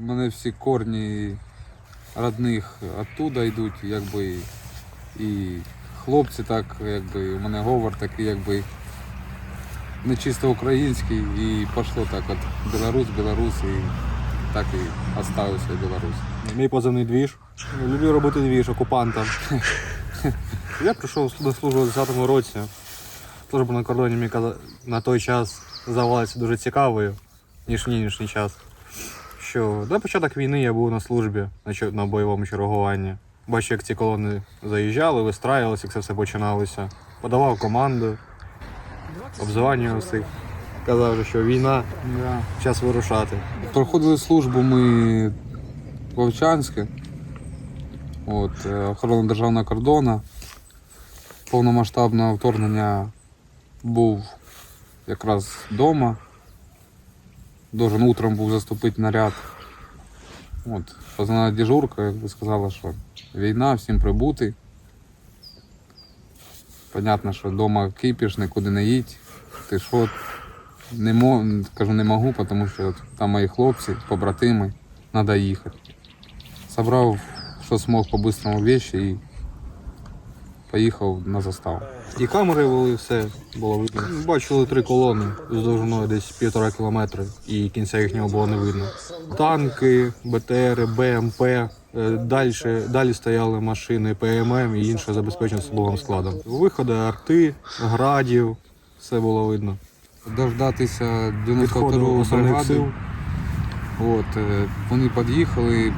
в мене всі корні родних оттуда йдуть, якби і хлопці так, якби у мене говор такий, якби не чисто український, і пішло так от Білорусь, Білорусь, і так і оставився Білорусь. Мій позивний двіж. Люблю робити двіж окупантам. Я прийшов до служби у 10-му році. Служба на кордоні мені на той час здавалася дуже цікавою, ніж нинішній час. Що до початок війни я був на службі на, бойовому чергуванні. Бачив, як ці колони заїжджали, вистраювалися, як це все починалося. Подавав команду, обзванював всіх. Казав, що війна, час вирушати. Проходили службу ми Вовчанське, от, е, охорона державного кордону. Повномасштабне вторгнення був якраз вдома. Должен утром був заступити наряд. От, позвонила дежурка, якби сказала, що війна, всім прибути. Понятно, що вдома кипіш, нікуди не їдь. Ти що, не мо... кажу, не можу, тому що там мої хлопці, побратими, треба їхати. Собрав, що змог по-бистрому вещи і поїхав на заставу. І камери були, все було видно. Бачили три колони з довжиною десь півтора кілометри, і кінця їхнього було не видно. Танки, БТРи, БМП. Далі, далі стояли машини ПММ і інше забезпечено особовим складом. Виходи арти, градів, все було видно. Дождатися Підходу 92-го основних бригади. От, е, вони під'їхали,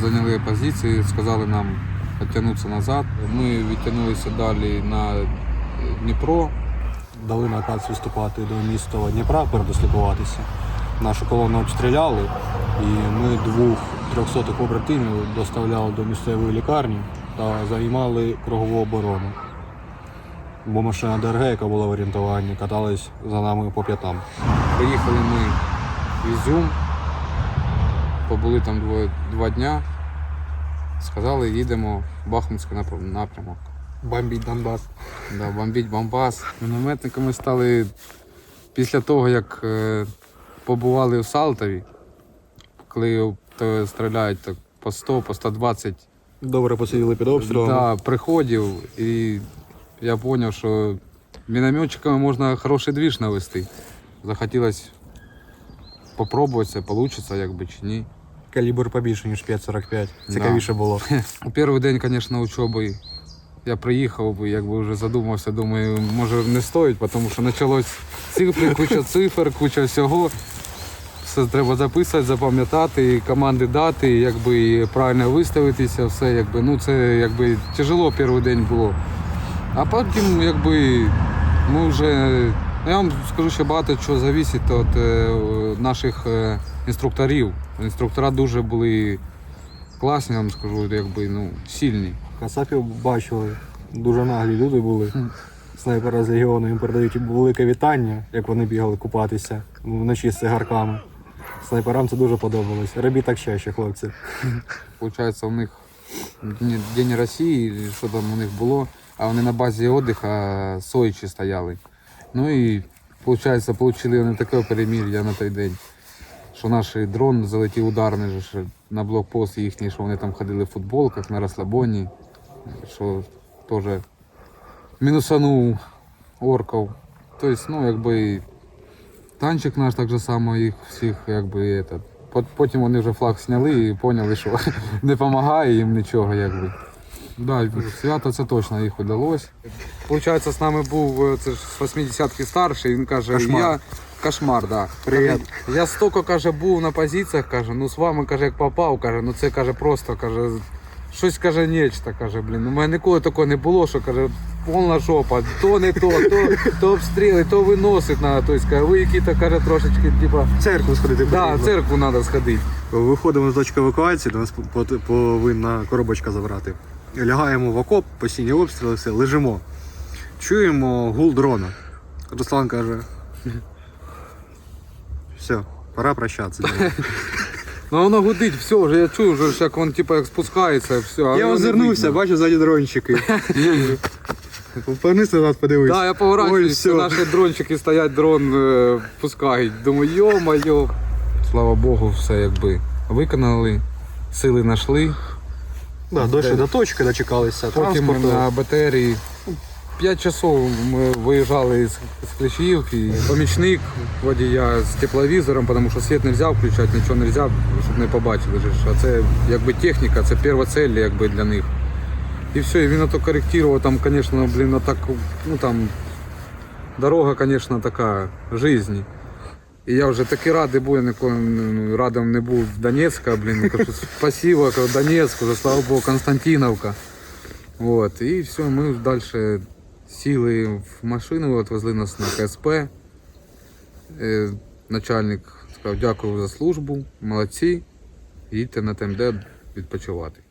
зайняли позиції, сказали нам відтягнутися назад. Ми відтягнулися далі на Дніпро. Дали наказ виступати до міста Дніпра, передослідуватися. Нашу колону обстріляли, і ми двох трьохсотих побратимів доставляли до місцевої лікарні та займали кругову оборону. Бо машина ДРГ, яка була в орієнтуванні, каталась за нами по п'ятам. Приїхали ми в Ізюм, побули там двоє, два дня. Сказали, їдемо в Бахмутський напрямок. Бомбіть Донбас. Да, бомбіть Бомбас. Мінометниками стали після того, як е, побували в Салтові, коли то стріляють так, по 100, по 120 Добре посиділи під обстрілом. да, приходів, і я зрозумів, що мінометчиками можна хороший двіж навести. Захотілося спробувати, вийде, якби чи ні. Калібр побільше, ніж 5,45. Цікавіше було. У перший день, звісно, учоби я приїхав, якби вже задумався, думаю, може не стоїть, тому що почалось цифри, куча цифр, куча всього. Все треба записати, запам'ятати, і команди дати, і якби і правильно виставитися, все якби. Ну це якби тяжело перший день було. А потім, якби ми вже. Я вам скажу, що багато чого залежить від е, наших е, інструкторів. Інструктора дуже були класні, я вам скажу, якби ну, сильні. Касапів бачили, дуже наглі люди були. Снайпери з легіону їм передають велике вітання, як вони бігали купатися вночі з цигарками. Снайперам це дуже подобалось. Робіть так ще, хлопці. Получається, у них День- Росії, що там у них було, а вони на базі віддиху Сойчі стояли. Ну і виходить, отримали вони таке перемір'я на той день. Що наш дрон залетів ударний що на блокпост їхній, що вони там ходили в футболках на розслабоні, що теж мінусанув орків. Тобто, ну, якби танчик наш так же само їх всіх, якби этот. Потім вони вже флаг зняли і поняли, що не допомагає їм нічого, якби. Да, свято це точно їх вдалося. Получається, з нами був е, це ж з 80-ки старший, він каже, Кошмар. я кошмар, да. Привіт. Я стільки каже, був на позиціях, каже, ну з вами каже, як попав, каже, ну це каже, просто каже, щось каже, нечто, каже, блін. У мене ніколи такого не було, що каже, повна жопа, то не то, то, то обстріли, то виносить треба. Тобто, каже, ви які-то каже, трошечки, типа, В церкву сходити. да, в потрібно. церкву треба сходити. Виходимо з точки евакуації, до нас повинна коробочка забрати. Лягаємо в окоп, постійні обстріли, все, лежимо. Чуємо гул дрона. Руслан каже. Все, пора прощатися. Ну воно гудить, все, вже я чую, вже як він типа як спускається, все. а Я не озирнувся, видно. бачу ззаді дрончики. Повернись назад, подивись. Да, я Ой, поворачуюсь, наші дрончики стоять, дрон е, пускають. Думаю, йо-моє. слава Богу, все якби виконали, сили знайшли. Да, дійшли до точки, дочекалися Потім транспорту. на БТРі 5 часов ми виїжджали з, Клещіївки. Помічник водія з тепловізором, тому що світ не можна включати, нічого не можна, щоб не побачили. же ж. А це якби техніка, це перша цель якби, для них. І все, і він ото коректував, там, звісно, блін, так, ну там дорога, звісно, така жизнь. І я вже такий радий був, я ніколи ну, радим не був в Донецька, блін, кажу, спасибо, кажу, Донецьк, вже, слава Богу, Константиновка. От, і все, ми далі сіли в машину, відвезли нас на КСП. Е, начальник сказав, дякую за службу, молодці, їдьте на ТМД відпочивати.